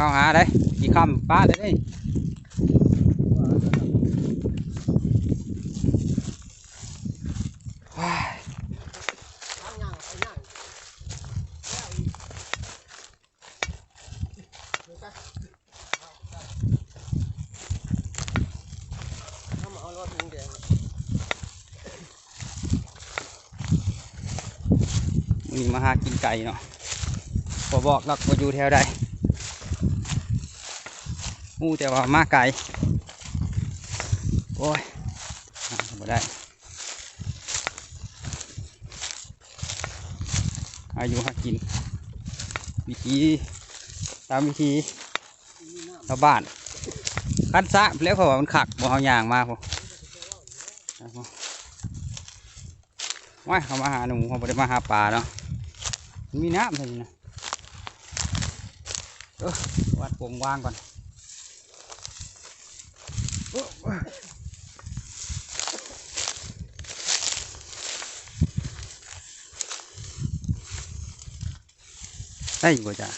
เข้าหาได้กี่คำป้าเลยได้ว้ายทางย่างไปย่างถ้ามาเอารถมึงแดงมีมาหากินไก่เนาะพอบอกลักว่าอยู่แถวใด มูแต่ว่ามาไก่โอ้ยหาบ่ได้อายุหากิน วิธีตามวิธีชาวบ้านคัดซะแล้วเพราว่ามันขักบ่เอาอย่างมาพว้าเขามาหาหนูเขาบ่ได้มาหาปลาเนาะมีน้ำเลยนะเออวัดผมวางก่อน ได้อยู่บ่จ้ะ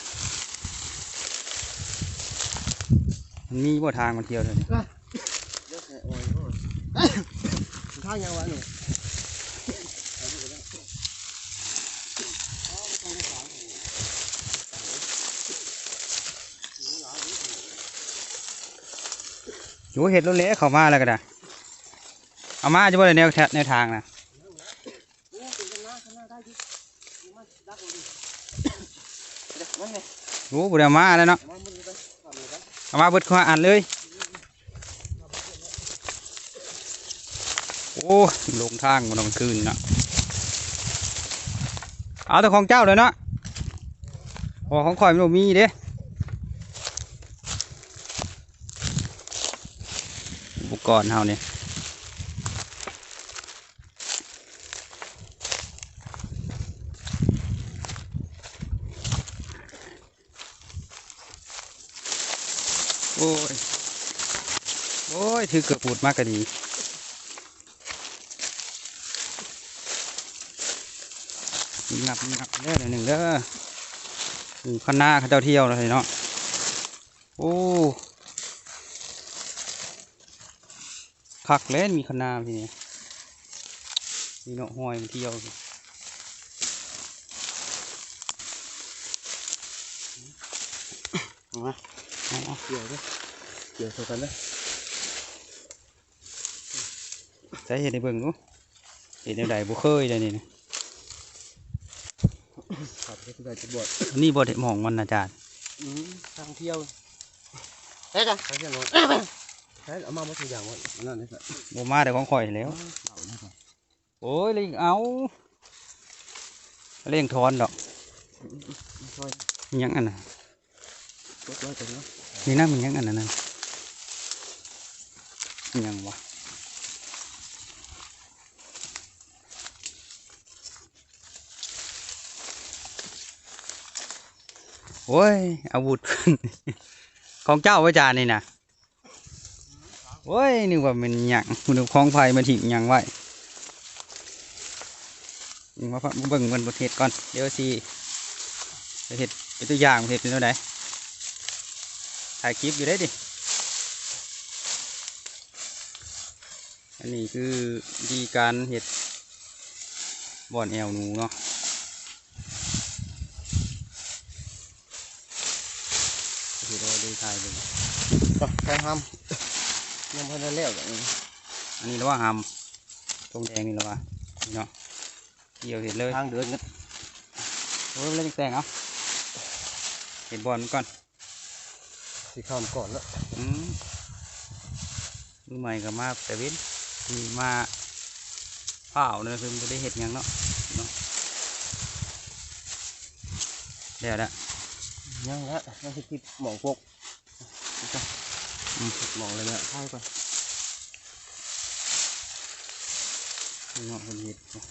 มันมีบ่ทางมันเที่ยวเลยเนี่ยโอ้างยังวะนี่ อยู่เห็ดรถเละเข้ามาแล้วก็ได้เอามาจะบ่ได้แนวแทแนวทางนะโอ้ยเป็นกันนะข้างหน้าได้ดิมันดักเลยดิเดี๋ยวมันไงรู้บ่ได้เอามาแล้วเนาะเอามาเบิดข้ออ่านเลย โอ้ลงทางมันมันคืนเนาะเอาแต่ของเจ้าเลยเนาะพอของข่อยมันมีเด้อุป กรณ์เฮาเนี่ยโอ้ย โอ้ย ถือเกือบปูดมากก็ดีงับงับเด้อหนึ่งเด้อข้างหน้าเขาเจ้าเที่ยวเลยเนาะ โอ้ คักเล่นมีข้างหน้าทีนี้มีเนาะห้อยมันเที่ยวสิเอามาเอาเอาเกี่ยวด้วยเกี่ยวเข้ากันเลยใช้เห็ดในเบิ่งดูเห็ดในใดบุเคยเลยนี่นะขับไปที่ไหนจะบวชนี่บอดเห็ดหมองมันนะอาจารย์อืมทางเที่ยวเฮ้ยจ้ะไปเที่ยว โน่เอามาหมดทุกอย่างหมดนั่นนี่สิบมาแต่ของข่อยแล้ว โอ้ยเล่งเอาเล่งทอนดอกยมีหยังอันน่ะรถร้อยตัวเนาะนี่นะมีหยังอันนั้นนั่นมียังวะโอ้ยอาวุธ ของเจ้าไว้จานนี่นะ โอ้ยนึกว่ามันหยังคุณของไฟมันถิ่มหยังไว้มาฟังมาเบิ่งมันบทเห็ดก่อน เดี๋ยวสิไปเห็ดเป็นตัวอย่างเห็ดเป็นตัวไหนถ่ายคลิปอยู่ได้ดิ อันนี้คือวิธีการเห็ดบ่อนแอวหนูเนาะเดี๋ยวเราดูถ่ายดูไปใครทำ ยังพอได้แล้วอย่างนี้อันนี้เราว่าหำตรงแดงนี่เราว่านี่เนาะเกี่ยวเห็ดเลยทางเดินกันโอ้ยเล่นแต่งเอาเห็ดบอลมันก่อนสีข้ามก่อนแล้วอืมมือใหม่ก็มาแต่เว้นมีมาเผาเนี่ยคือไม่ได้เห็ดหยังเนาะเนาะเดี๋ยวละยังละยังสิติดหมองพวกอืม หมองเลยเนี่ยใช่ก่อนนี่เนาะคนเห็ดเนาะ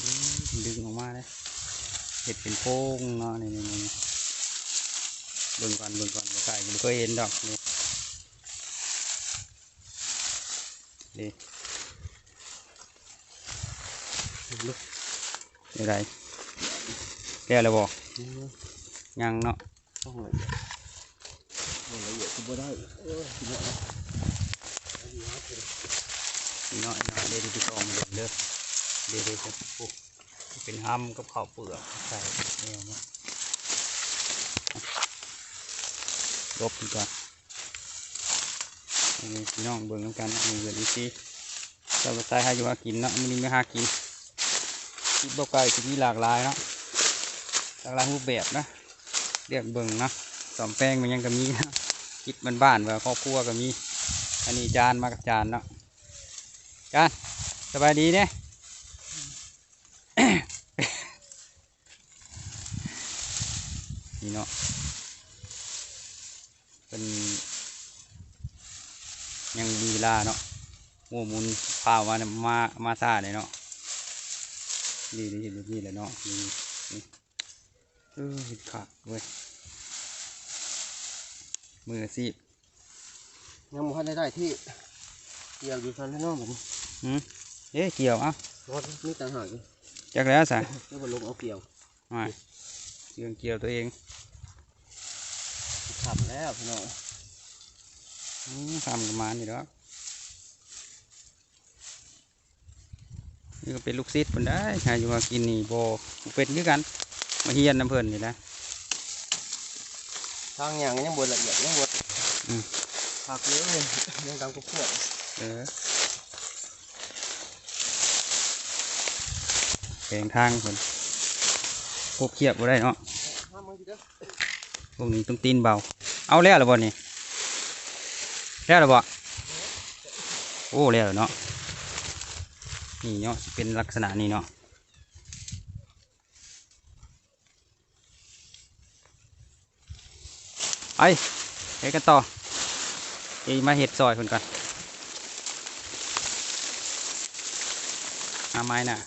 อืมดึงออกมาเลยเห็ดเป็นโป้งเนาะนี่นี่นี่เบิ่งก่อนเบิ่งก่อนบ่ไก่บ่เคยเห็นดอกนี่นี่เดี๋ยวไรแก้แล้วบ่อืมยังเนาะต้องละเอียดมันละเอียด คือบ่ได้เออทีเนี้ยนะเอาดีครับเดี๋ยวนี่เนาะเนาะเดี๋ยวที่กองเดินเด้อเดี๋ยวเดี๋ยวจะปลูกเป็นห้ำกับข้าวเปลือกใส่แนวเนาะลบดีกว่านนี้พี่น้องเบิ่งน้ำกันอันนี้เดี๋ยวดูสิเราไปใส่ให้อยู่หากินเนาะมันนี่ไม่หากินคิดบ่ไกลจะมีหลากหลายเนาะหลากหลายรูปแบบนะเรียกเบิ่งนะสอมแป้งมันยังก็มีนะ คิดบ้านๆว่าครอบครัวก็มี อันนี้จานมากับจานเนาะจานสบายดีเนี่ยนี่เนาะเป็นยังมีลาเนาะโม่หมุนพามามามาซาเลยเนาะนี่นี่เห็นนี่แหละเนาะนี่นี่เออเห็นขาดเว้ย มือสิยังบ่ทันได้ได้ที่เกี่ยวอยู่ทันพี่น้องผมหืมเอ๊ะเกี่ยวเอะรถมีต่างหากอยู่จักแล้วสะเดี๋ยวบ่ลงเอาเกี่ยวมาเกี่ยวเกี่ยวตัวเองขับแล้วพี่น้องอืมทำกันมานี่แล้วนี่ก็เป็นลูกศิษย์คนได้หาอยู่มากินนี่โบเป็นคือกัน มาเฮียนน้ำเพลินนี่นะ ทางอย่างยังบ่ละเอียดยังบ่อืมผักเยอะเลยยังดำกุ๊กพวกเออแปลงทางคนพบเขียบบ่ได้เนาะห้ามมึงทีเด้อพวกนี้ต้องตีนเบา เอาแล้วหรือบ่นี่แล้วหรือบ่โอ้แล้วเนาะนี่เนาะสิเป็นลักษณะนี้เนาะ ไปไปกันต่ออีมาเห็ดซอยคนก่อนเอาไม้น่ะ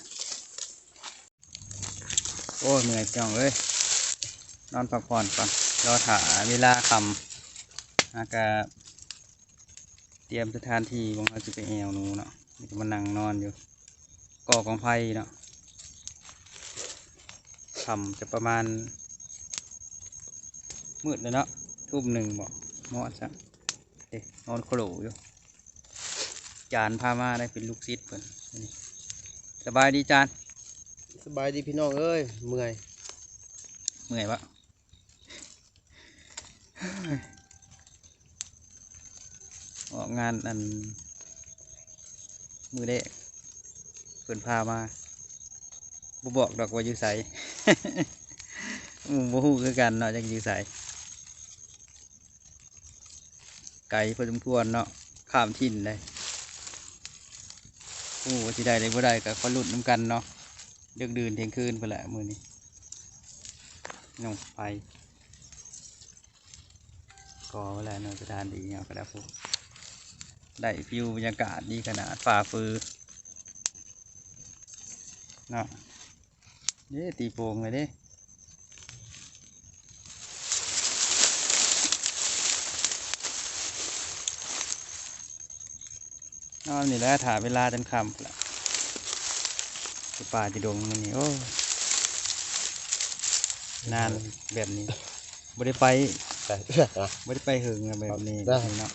โอ้ยเมื่อยจังเอ้ยนอนพักผ่อนก่อนรอถาเวลาคำอากาเตรียมสถานที่วงเราจะไปแอวนูเนาะนี่ก็มานั่งนอนอยู่ก่อกองไฟเนาะคำจะประมาณมืดเลยเนาะ ทุ่มหนึ่งบอกเหมาะสักเอ๊ะนอนโคลอยู่จานพามาได้เป็นลูกซิดเพิ่นนี่สบายดีจานสบายดีพี่น้องเอ้ยเมื่อยเมื่อยปะออกงานอัน มือเด็กเพิ่นพามาบ่บอกดอกว่าอยู่ใสหมูบ่ฮู้คือกันเนาะจักอยู่ใส ไก่พอสมควรเนาะข้ามถิ่นเลยโอ้ว่ได้เลยบ่ได้ก็ขอลุ้นน้ำกันเนาะเดึกดื่นเที่ยงคืนไปแหละมือนี้น้องไปก็เวลาเนอนสถานดีเนาะก็ได้พวกได้ฟิวบรรยากาศดีขนาดฝ่าฟือเนาะเด้ตีโป่งเลยเด้ นอนนี่แหล้วถ่าเวลาจนค่ำละจะป่าจะดงมันนี่โอ้นานแบบนี้บ่ได้ไปใส่เสื้อนะบ่ได้ไปหึงอะแบบนี้ได้เนาะ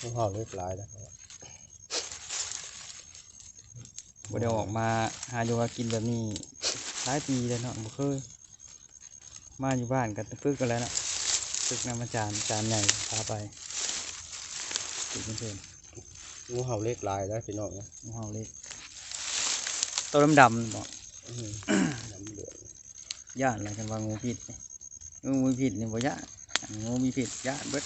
ต้องห่อเล็กลายนะบ่ได้ออกมาหาอยู่หากินแบบนี้หลายปีแล้วเนาะบ่เคยมาอยู่บ้านกันฝึกกันแล้วเนาะฝึกนำอาจารย์อาจารย์ใหญ่พาไปฝึกเพื่อน งูเห่าเล็กลายนะพี่น้องนะๆหมูเฮาเล็ก ตัวดำๆบอกอื้อหือน้ำเหลืองย่านอะไรกันว่างูพิษนี่งูมีพิษนี่บ่ย่านงูมีพิษย่านเบิด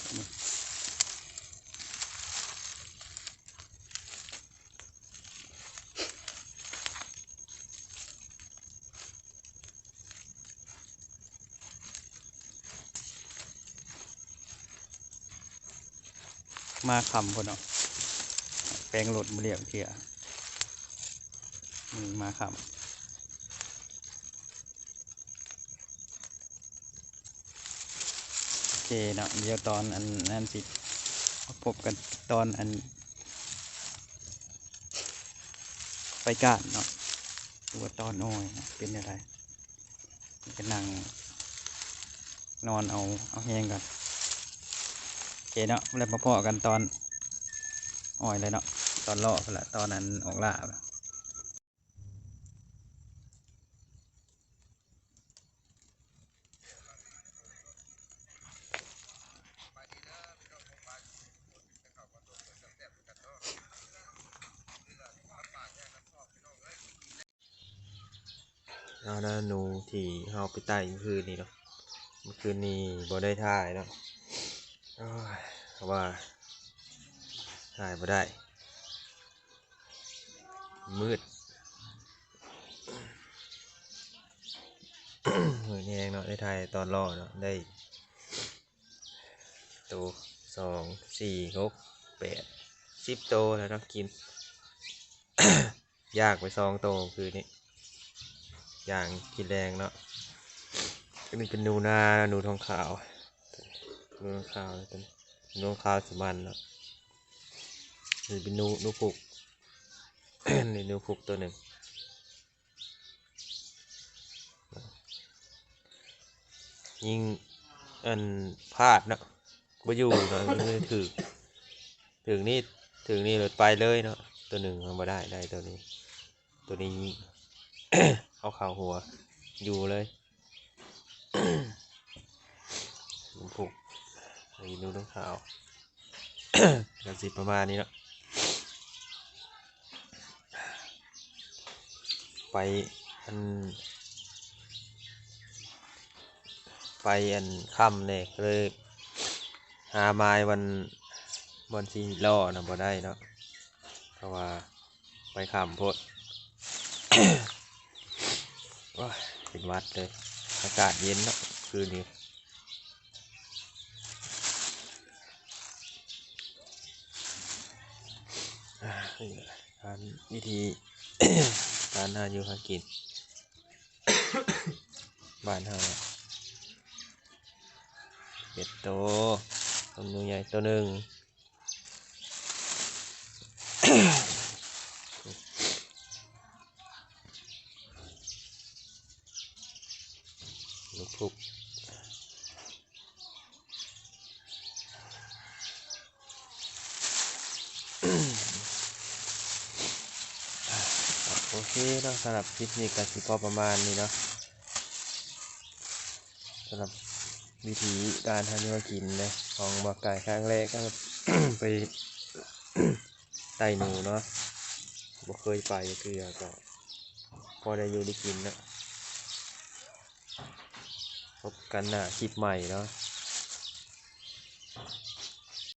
มาคำพนเนาะ แปลงรถมาเรียกเทียอืมมาคำโอเคเนาะเดี๋ยวตอนอันนั้นสิพบกันตอนอัน ไปกาดเนาะดูว่าตอนโอ้ยเป็นอะไรมันก็นั่งนอนเอาเอาแห้งกันโอเคเนาะแล้วมาพอกันตอนอ่อยเลยเนาะ ตอนเล่อพุ่นละตอนนั้นออกล่าพุ่นล่ะเอานะหนูที่เฮาไปไต่เมื่อคืนนี้เนาะเมื่อคืนนี้บ่ได้ถ่ายเนาะโอ้ยเพราะว่าถ่ายบ่ได้ มืดมืดแหงเนาะได้ถ่ายตอนรอเนาะได้ตัวสองสี่หกแปดสิบโตวแล้วเนาะกิน ยากไปสองโตวคืนนี้อย่างกินแรงเนาะนนี้เป็นนูนาหนูทองขาวนูทองขาวเป็นนูทองขาวสมันเนาะนี่เป็นนูนูผูก นี่หนูผูกตัวหนึ่งยิงอันพลาดเนาะบ่อยู่เนาะถือถึงนี่ถึงนี่เลยไปเลยเนาะตัวหนึ่งมาได้ได้ตัวนี้ ตัวนี้เอาข่าวหัวอยู่เลยผูกไอ้นูต้องขาวกันสิประมาณนี้เนาะ ไปอัน ไปอันค่ำเนี่ยเลย หาไม้วันวันสีล่อนะบ่ได้เนาะเพราะว่าไปค่ำโพดว้าเป็นวัดเลย อากาศเย็นเนาะคืนนี้อ่านี่แหละการวิธี การหาอยู่หากินบ้านเฮาเนี่ยเป็ดโตตัวหนูใหญ่ตัวหนึ่ง ลูกพุก โอเคนะสำหรับคลิปนี้ก็สิพอประมาณนี้เนาะสำหรับวิธีการทำธุรกินนะของบกไก่ครั้งแรกก็ไปไต่หนูเนาะบ่เคยไปคือก็พอได้อยู่ได้กินนะพบกันหน้าคลิปใหม่เนาะ